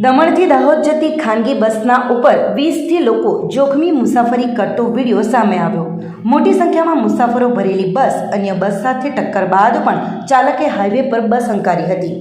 દમણથી દાહોદ જતી ખાનગી બસના ઉપર વીસથી લોકો જોખમી મુસાફરી કરતો વીડિયો સામે આવ્યો. મોટી સંખ્યામાં મુસાફરો ભરેલી બસ અન્ય બસ સાથે ટક્કર બાદ પણ ચાલકે હાઈવે પર બસ હંકારી હતી.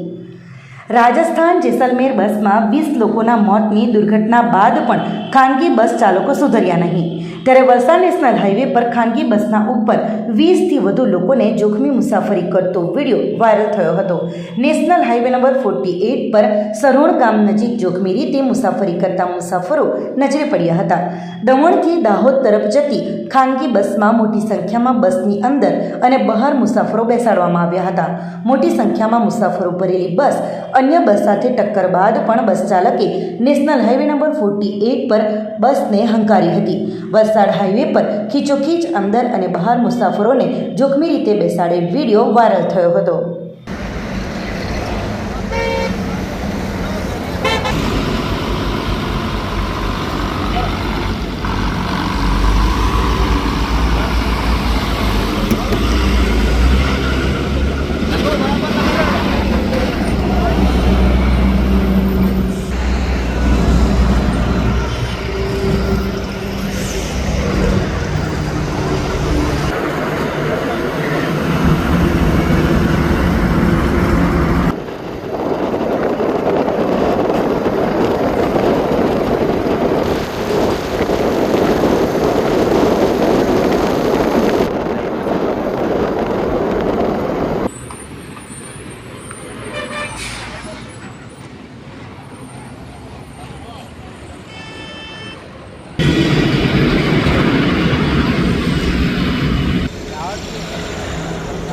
રાજસ્થાન જેસલમેર બસમાં વીસ લોકોના મોતની દુર્ઘટના બાદ પણ ખાનગી બસ ચાલકો સુધર્યા નહીં. ત્યારે વલસાડ નેશનલ હાઈવે પર ખાનગી બસના ઉપર વીસથી વધુ લોકોને જોખમી મુસાફરી કરતો વીડિયો વાયરલ થયો હતો. National highway number forty eight પર સરોણ ગામ નજીક જોખમી રીતે મુસાફરી કરતા મુસાફરો નજરે પડ્યા હતા. દમણથી દાહોદ તરફ જતી ખાનગી બસમાં મોટી સંખ્યામાં બસની અંદર અને બહાર મુસાફરો બેસાડવામાં આવ્યા હતા. મોટી સંખ્યામાં મુસાફરો ભરેલી બસ અન્ય બસ સાથે ટક્કર બાદ પણ બસ ચાલકે national highway number forty eight પર બસને હંકારી હતી. વલસાડ હાઈવે પર ખીચોખીચ અંદર અને બહાર મુસાફરોને જોખમી રીતે બેસાડે વીડિયો વાયરલ થયો હતો.